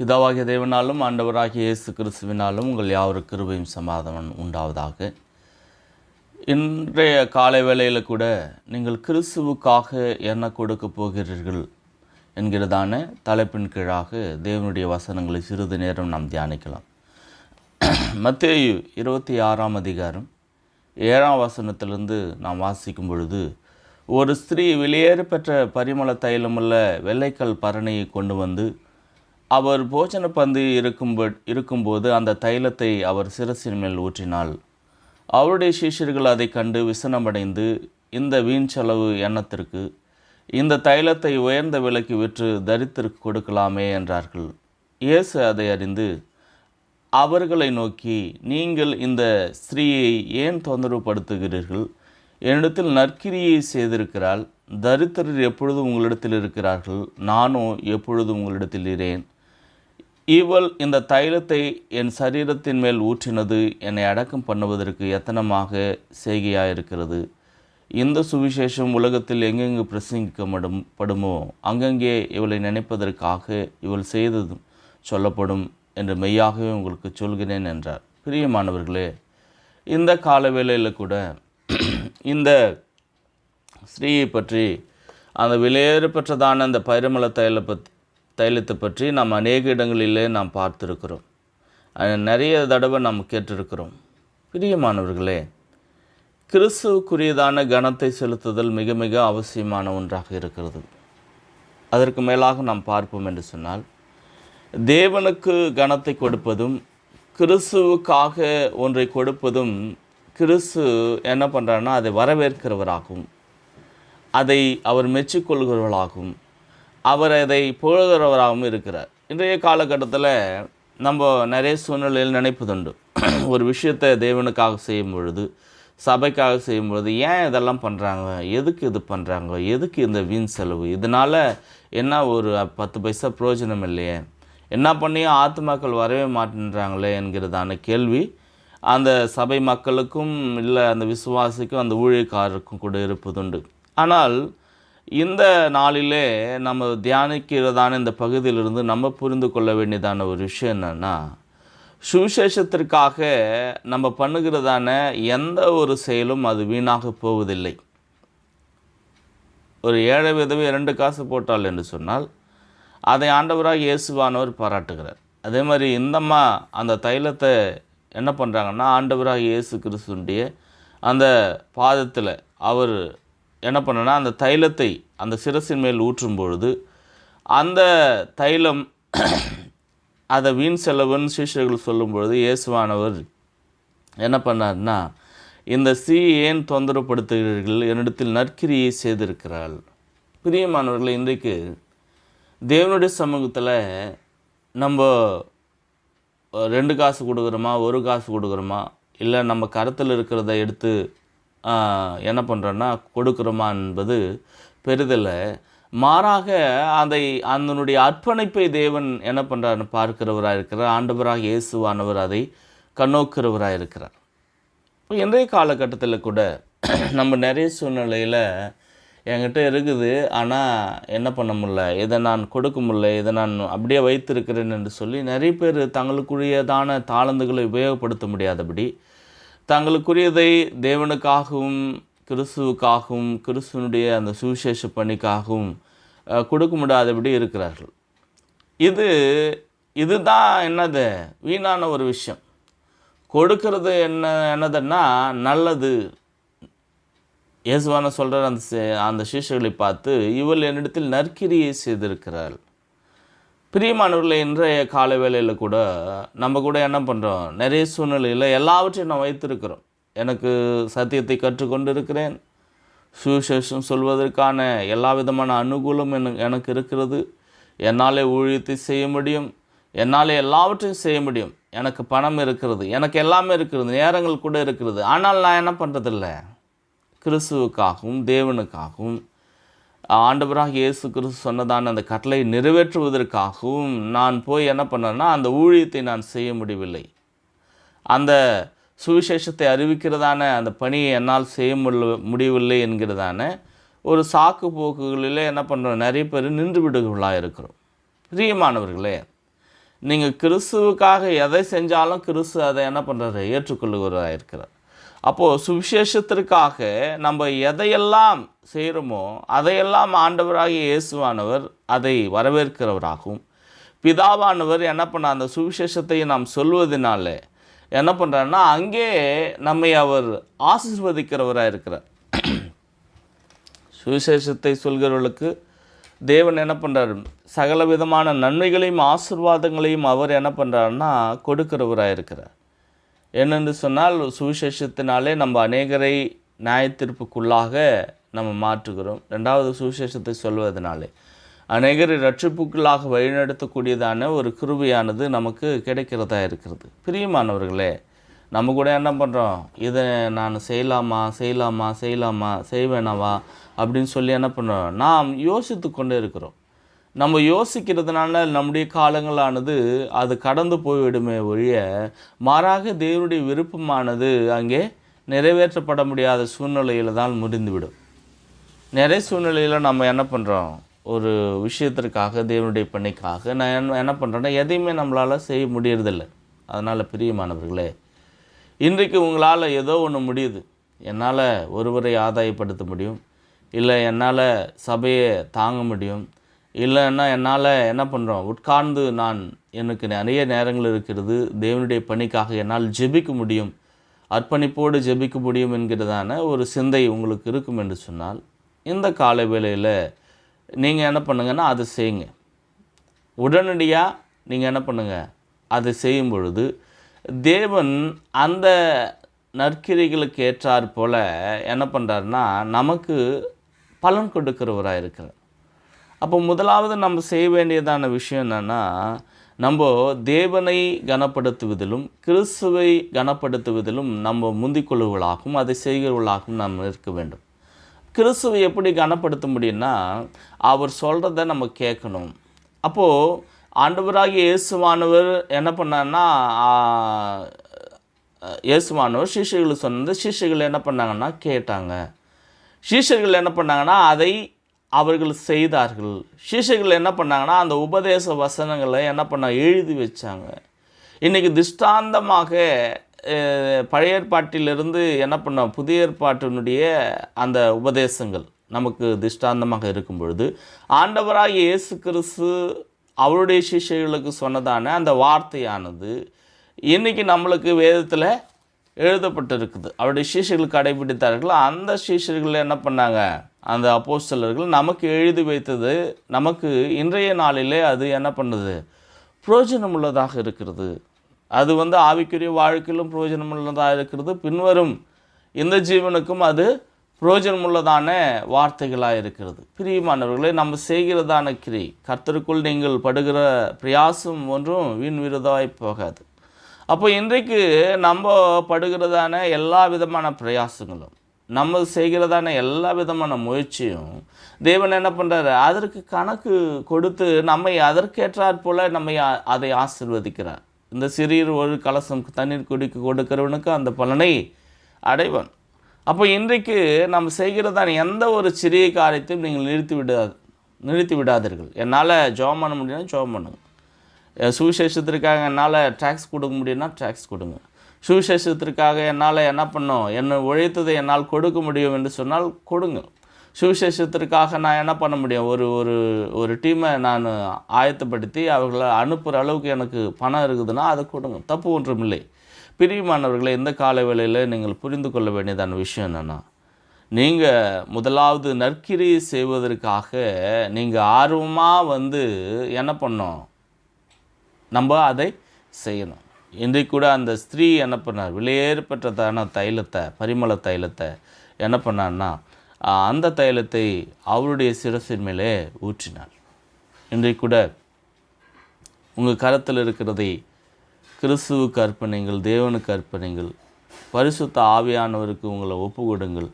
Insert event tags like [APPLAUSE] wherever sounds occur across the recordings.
பிதாவாகிய தேவனாலும் ஆண்டவராகிய இயேசு கிறிஸ்துவினாலும் உங்கள் யாவருக்கு கிருபையும் சமாதானம் உண்டாவதாக. இன்றைய காலை வேளையில் கூட நீங்கள் கிறிஸ்துவுக்காக என்ன கொடுக்க போகிறீர்கள் என்கிறதான தலைப்பின் கீழாக தேவனுடைய வசனங்களை சிறிது நேரம் நாம் தியானிக்கலாம். மத்தேயு இருபத்தி ஆறாம் அதிகாரம் ஏழாம் வசனத்திலிருந்து நாம் வாசிக்கும் பொழுது ஒரு ஸ்திரீ வெளியேற பெற்ற பரிமள தைலமுள்ள வெள்ளைக்கல் பரணியை கொண்டு வந்து அவர் போஜன பந்து இருக்கும் இருக்கும்போது அந்த தைலத்தை அவர் சிரசின் மேல் ஊற்றினாள். அவருடைய சீஷர்கள் அதை கண்டு விசனமடைந்து இந்த வீண் செலவு எண்ணத்திற்கு இந்த தைலத்தை உயர்ந்த விலைக்கு விற்று தரித்திற்கு கொடுக்கலாமே என்றார்கள். இயேசு அதை அறிந்து அவர்களை நோக்கி நீங்கள் இந்த ஸ்திரீயை ஏன் தொந்தரவுப்படுத்துகிறீர்கள் என்னிடத்தில் நற்கிரியை செய்திருக்கிறாள். தரித்திரர் எப்பொழுதும் உங்களிடத்தில் இருக்கிறார்கள்? நானும் எப்பொழுதும் உங்களிடத்தில் இரேன் இவள் இந்த தைலத்தை என் சரீரத்தின் மேல் ஊற்றினது என்னை அடக்கம் பண்ணுவதற்கு எத்தனமாக செய்கையாயிருக்கிறது. இந்த சுவிசேஷம் உலகத்தில் எங்கெங்கு பிரசங்கிக்கப்படும் படுமோ அங்கங்கே இவளை நினைப்பதற்காக இவள் செய்ததும் சொல்லப்படும் என்று மெய்யாகவே உங்களுக்கு சொல்கிறேன் என்றார். பிரியமானவர்களே இந்த கால வேளையில் கூட [CLEARS THROAT] இந்த ஸ்ரீயை பற்றி அந்த விலையேறு பெற்றதான அந்த பரிமள தைல பற்றி தைலத்தை பற்றி நாம் அநேக இடங்களிலே நாம் பார்த்துருக்கிறோம். நிறைய தடவை நாம் கேட்டிருக்கிறோம். பிரியமானவர்களே கிறிஸ்துவுக்குரியதான கனத்தை செலுத்துதல் மிக மிக அவசியமான ஒன்றாக இருக்கிறது. அதற்கு மேலாக நாம் பார்ப்போம் என்று சொன்னால் தேவனுக்கு கனத்தை கொடுப்பதும் கிறிஸ்துவுக்காக ஒன்றை கொடுப்பதும் கிறிஸ்து என்ன பண்ணுறாருன்னா அதை வரவேற்கிறவராகவும் அதை அவர் மெச்சிக்கொள்கிறவர்களாகவும் அவர் அதை புகழ்கிறவராகவும் இருக்கிறார். இன்றைய காலகட்டத்தில் நம்ம நிறைய சூழ்நிலையில் நினைப்பதுண்டு. [CLEARS THROAT] ஒரு விஷயத்தை தேவனுக்காக செய்யும் பொழுது சபைக்காக செய்யும் பொழுது ஏன் இதெல்லாம் பண்ணுறாங்க எதுக்கு இது பண்ணுறாங்க எதுக்கு இந்த வீண் செலவு? இதனால் என்ன ஒரு பத்து பைசா பிரயோஜனம் இல்லையே? என்ன பண்ணியும் ஆத்மாக்கள் வரவே மாட்டேன்றாங்களே என்கிறதான கேள்வி. அந்த சபை மக்களுக்கும் இல்லை அந்த விசுவாசிக்கும் அந்த ஊழியக்காரருக்கும் கூட இருப்பதுண்டு. ஆனால் இந்த நாளிலே நம்ம தியானிக்கிறதான இந்த பகுதியிலிருந்து நம்ம புரிந்து கொள்ள வேண்டியதான ஒரு விஷயம் என்னென்னா சுவிசேஷத்திற்காக நம்ம பண்ணுகிறதான எந்த ஒரு செயலும் அது வீணாக போவதில்லை. ஒரு ஏழை விதவை இரண்டு காசு போட்டாள் என்று சொன்னால் அதை ஆண்டவராக இயேசுவானவர் பாராட்டுகிறார். அதே மாதிரி இந்தம்மா அந்த தைலத்தை என்ன பண்ணுறாங்கன்னா ஆண்டவராக இயேசு கிறிஸ்துடைய அந்த பாதத்தில் அவர் என்ன பண்ணனா அந்த தைலத்தை அந்த சிரசின் மேல் ஊற்றும் பொழுது அந்த தைலம் [CLEARS THROAT] அதை வீண் செலவுன்னு சீஷர்கள் சொல்லும்பொழுது இயேசுவானவர் என்ன பண்ணார்னா இந்த ஸ்ரீ ஏன் தொந்தரவுப்படுத்துகிறீர்கள் என்னிடத்தில் நற்கிரியை செய்திருக்கிறாள். பிரியமானவர்களை இன்றைக்கு தேவனுடைய சமூகத்தில் நம்ம ரெண்டு காசு கொடுக்குறோமா ஒரு காசு கொடுக்குறோமா? இல்லை நம்ம கருத்தில் இருக்கிறத எடுத்து என்ன பண்ணுறோன்னா கொடுக்குறோமா என்பது பெரிதில்லை. மாறாக அதை அதனுடைய அர்ப்பணிப்பை தேவன் என்ன பண்ணுறாருன்னு பார்க்கிறவராக இருக்கிறார். ஆண்டவராக இயேசுவானவர் அதை கண்ணோக்கிறவராக இருக்கிறார். இப்போ இன்றைய காலகட்டத்தில் கூட [CLEARS THROAT] நம்ம நிறைய சூழ்நிலையில் என்கிட்ட இருக்குது. ஆனால் என்ன பண்ண முடியல? இதை நான் கொடுக்க முடியல. இதை நான் அப்படியே வைத்திருக்கிறேன் என்று சொல்லி நிறைய பேர் தங்களுக்குரியதான தாளந்துகளை உபயோகப்படுத்த முடியாதபடி தங்களுக்குரியதை தேவனுக்காகவும் கிறிஸ்துவுக்காகவும் கிறிஸ்துவனுடைய அந்த சுவிசேஷ பணிக்காகவும் கொடுக்க முடியாதபடி இருக்கிறார்கள். இது இதுதான் என்னது? வீணான ஒரு விஷயம். கொடுக்கறது என்ன என்னதுன்னா நல்லது. இயேசுவான சொல்கிறார் அந்த அந்த சீஷர்களை பார்த்து இவள் என்னிடத்தில் நற்கிரியை செய்திருக்கிறாள். பிரியமானவர்களை இன்றைய கால வேளையில் கூட நம்ம கூட என்ன பண்ணுறோம் நிறைய சூழ்நிலையில் எல்லாவற்றையும் நான் வைத்திருக்கிறோம். எனக்கு சத்தியத்தை கற்றுக்கொண்டு இருக்கிறேன் சுவிசேஷம் சொல்வதற்கான எல்லா விதமான அனுகூலம் எனக்கு எனக்கு இருக்கிறது. என்னாலே ஊழியத்தை செய்ய முடியும். என்னாலே எல்லாவற்றையும் செய்ய முடியும். எனக்கு பணம் இருக்கிறது. எனக்கு எல்லாமே இருக்கிறது. நேரங்கள் கூட இருக்கிறது. ஆனால் நான் என்ன பண்ணுறதில்ல கிறிஸ்துவுக்காகவும் தேவனுக்காகவும் ஆண்டவராக இயேசு கிறிஸ்து சொன்னதான அந்த கட்டளை நிறைவேற்றுவதற்காகவும் நான் போய் என்ன பண்ணேன்னா அந்த ஊழியத்தை நான் செய்ய முடியவில்லை. அந்த சுவிசேஷத்தை அறிவிக்கிறதான அந்த பணியை என்னால் செய்ய முடியவில்லை என்கிறதான ஒரு சாக்கு போக்குகளில் என்ன பண்ணுறோம் நிறைய பேர் நின்று விடுகளாக இருக்கிறோம். பிரியமானவர்களே நீங்கள் கிறிஸ்துவுக்காக எதை செஞ்சாலும் கிறிஸ்து அதை என்ன பண்ணுறாரு ஏற்றுக்கொள்ளுகிறதாக இருக்கிறார். அப்போது சுவிசேஷத்திற்காக நம்ம எதையெல்லாம் செய்கிறோமோ அதையெல்லாம் ஆண்டவராகிய இயேசுவானவர் அதை வரவேற்கிறவராகவும் பிதாவானவர் என்ன பண்ண அந்த சுவிசேஷத்தை நாம் சொல்வதனால என்ன பண்ணுறாருன்னா அங்கே நம்மை அவர் ஆசிர்வதிக்கிறவராக இருக்கிறார். சுவிசேஷத்தை சொல்கிறவர்களுக்கு தேவன் என்ன பண்ணுறாரு சகல விதமான நன்மைகளையும் ஆசிர்வாதங்களையும் அவர் என்ன பண்ணுறாருன்னா கொடுக்கிறவராக இருக்கிறார். என்னென்று சொன்னால் சுவிசேஷத்தினாலே நம்ம அநேகரை நியாயத்தீர்ப்புக்குள்ளாக நம்ம மாற்றுகிறோம். ரெண்டாவது சுவிசேஷத்தை சொல்வதனாலே. அநேகரை ரட்சிப்புக்குள்ளாக வழிநடத்தக்கூடியதான ஒரு கிருபையானது நமக்கு கிடைக்கிறதா இருக்கிறது. பிரியமானவர்களே நம்ம கூட என்ன பண்ணுறோம் இதை நான் செய்யலாமா? செய்யலாமா? செய்யலாமா? செய்வேனாவா? அப்படின்னு சொல்லி என்ன பண்ணுறோம் நாம் யோசித்து கொண்டே இருக்கிறோம். நம்ம யோசிக்கிறதுனால நம்முடைய காலங்களானது அது கடந்து போய்விடுமே ஒழிய மாறாக தேவனுடைய விருப்பமானது அங்கே நிறைவேற்றப்பட முடியாத சூழ்நிலையில் தான் முடிந்துவிடும். நிறைய சூழ்நிலையில் நம்ம என்ன பண்ணுறோம் ஒரு விஷயத்திற்காக தேவனுடைய பணிக்காக நான் என்ன என்ன பண்ணுறேன்னா எதையுமே நம்மளால் செய்ய முடியறதில்ல. அதனால் பிரியமானவர்களே இன்றைக்கு உங்களால் ஏதோ ஒன்று முடியுது. என்னால் ஒருவரை ஆதாயப்படுத்த முடியும். இல்லை என்னால் சபையை தாங்க முடியும். இல்லைன்னா என்னால் என்ன பண்ணுறோம் உட்கார்ந்து நான் எனக்கு நிறைய நேரங்கள் இருக்கிறது. தேவனுடைய பணிக்காக என்னால் ஜெபிக்க முடியும். அர்ப்பணிப்போடு ஜெபிக்க முடியும் என்கிறதான ஒரு சிந்தை உங்களுக்கு இருக்கும் என்று சொன்னால் இந்த காலை வேளையில் நீங்கள் என்ன பண்ணுங்கன்னா அதை செய்யுங்க. உடனடியாக நீங்கள் என்ன பண்ணுங்கள் அதை செய்யும் பொழுது தேவன் அந்த நற்கிரிகளுக்கு ஏற்றாற் போல் என்ன பண்ணுறாருன்னா நமக்கு பலன் கொடுக்கிறவராக இருக்கிறார் அப்போ முதலாவது நம்ம செய்ய வேண்டியதான விஷயம் என்னென்னா நம்ம தேவனை கனப்படுத்துவதிலும் கிறிஸ்துவை கனப்படுத்துவதிலும் நம்ம முந்திக்கொள்ளுவர்களாகவும் அதை செய்கிறவர்களாகவும் நாம் இருக்க வேண்டும். கிறிஸ்துவை எப்படி கனப்படுத்த முடியும்னா அவர் சொல்கிறத நம்ம கேட்கணும். அப்போது ஆண்டவராகி இயேசுவானவர் என்ன பண்ணார்னா இயேசுவானவர் சிஷ்யர்கள் சொன்னது சிஷ்யர்கள் என்ன பண்ணாங்கன்னா கேட்டாங்க. சீஷர்கள் என்ன பண்ணாங்கன்னா அதை அவர்கள் செய்தார்கள். சீஷர்கள் என்ன பண்ணாங்கன்னா அந்த உபதேச வசனங்களை என்ன பண்ண எழுதி வச்சாங்க. இன்றைக்கி திஷ்டாந்தமாக பழைய ஏற்பாட்டிலிருந்து என்ன பண்ண புதிய ஏற்பாட்டினுடைய அந்த உபதேசங்கள் நமக்கு திஷ்டாந்தமாக இருக்கும் பொழுது ஆண்டவராக இயேசு கிறிஸ்து அவருடைய சிஷைகளுக்கு சொன்னதான அந்த வார்த்தையானது இன்றைக்கி நம்மளுக்கு வேதத்தில் எழுதப்பட்டிருக்குது. அவருடைய சீஷர்கள் கடைபிடித்தார்கள். அந்த சீஷர்கள் என்ன பண்ணாங்க? அந்த அப்போஸ்தலர்கள் நமக்கு எழுதி வைத்தது நமக்கு இன்றைய நாளிலே அது என்ன பண்ணுது? பிரயோஜனம் உள்ளதாக இருக்கிறது. அது வந்து ஆவிக்குரிய வாழ்க்கையிலும் பிரயோஜனம் உள்ளதாக இருக்கிறது. பின்வரும் இந்த ஜீவனுக்கும் அது புரோஜனமுள்ளதான வார்த்தைகளாக இருக்கிறது. பிரியமானவர்களே நம்ம செய்கிறதான கிரி கர்த்தருக்குள் நீங்கள் படுகிற பிரயாசம் ஒன்றும் வீண் விருதாய் போகாது. அப்போ இன்றைக்கு நம்ம படுகிறதான எல்லா விதமான பிரயாசங்களும் நம்ம செய்கிறதான எல்லா விதமான முயற்சியும் தேவன் என்ன பண்ணுறாரு அதற்கு கணக்கு கொடுத்து நம்மை அதற்கேற்றாற் போல் நம்மை அதை ஆசிர்வதிக்கிறார். இந்த சிறியர் ஒரு கலசம் தண்ணீர் குடிக்க கொடுக்கிறவனுக்கு அந்த பலனை அடைவான். அப்போ இன்றைக்கு நம்ம செய்கிறதான எந்த ஒரு சிறிய காரியத்தையும் நீங்கள் நிறுத்தி விடாது நிறுத்தி விடாதீர்கள். என்னால் ஜோம் பண்ண முடியும்னா ஜோம் பண்ணுங்க. சுவிசேஷத்திற்காக என்னால் டேக்ஸ் கொடுக்க முடியும்னா டேக்ஸ் கொடுங்க. சுவிசேஷத்திற்காக என்னால் என்ன பண்ணும் என்னை உழைத்ததை என்னால் கொடுக்க முடியும் என்று சொன்னால் கொடுங்க. சுவிசேஷத்திற்காக நான் என்ன பண்ண முடியும்? ஒரு ஒரு ஒரு டீமை நான் ஆயத்தப்படுத்தி அவர்களை அனுப்புகிற அளவுக்கு எனக்கு பணம் இருக்குதுன்னா அதை கொடுங்க. தப்பு ஒன்றும் இல்லை. பிரியமானவர்களை இந்த கால வேளையில் நீங்கள் புரிந்து கொள்ள வேண்டியதான விஷயம் என்னென்னா நீங்கள் முதலாவது நற்கிரி செய்வதற்காக நீங்கள் ஆர்வமாக வந்து என்ன பண்ணோம் நம்ம அதை செய்யணும். இன்றைக்கு கூட அந்த ஸ்திரீ என்ன பண்ணார்? விலையேற்பட்டதான தைலத்தை பரிமள தைலத்தை என்ன பண்ணான்னா அந்த தைலத்தை அவருடைய சிரசின் மேலே ஊற்றினார். இன்றைக்கு கூட உங்கள் கரத்தில் இருக்கிறதை கிறிஸ்துவுக்கு அர்ப்பணிங்கள் தேவனுக்கு அர்ப்பணிங்கள் பரிசுத்த ஆவியானவருக்கு உங்களை ஒப்பு கொடுங்கள்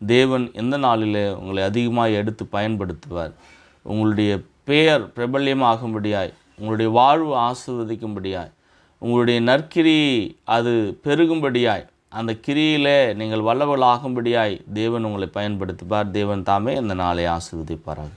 தேவன் எந்த நாளிலே உங்களை அதிகமாக எடுத்து பயன்படுத்துவார்? உங்களுடைய பெயர் பிரபல்யமாகும்படியாய் உங்களுடைய வாழ்வு ஆசிர்வதிக்கும்படியாய் உங்களுடைய நற்கிரி அது பெருகும்படியாய் அந்த கிரியிலே நீங்கள் வல்லவளாகும்படியாய் தேவன் உங்களை பயன்படுத்துவார். தேவன் தாமே இந்த நாளை ஆசிர்வதிப்பாராக.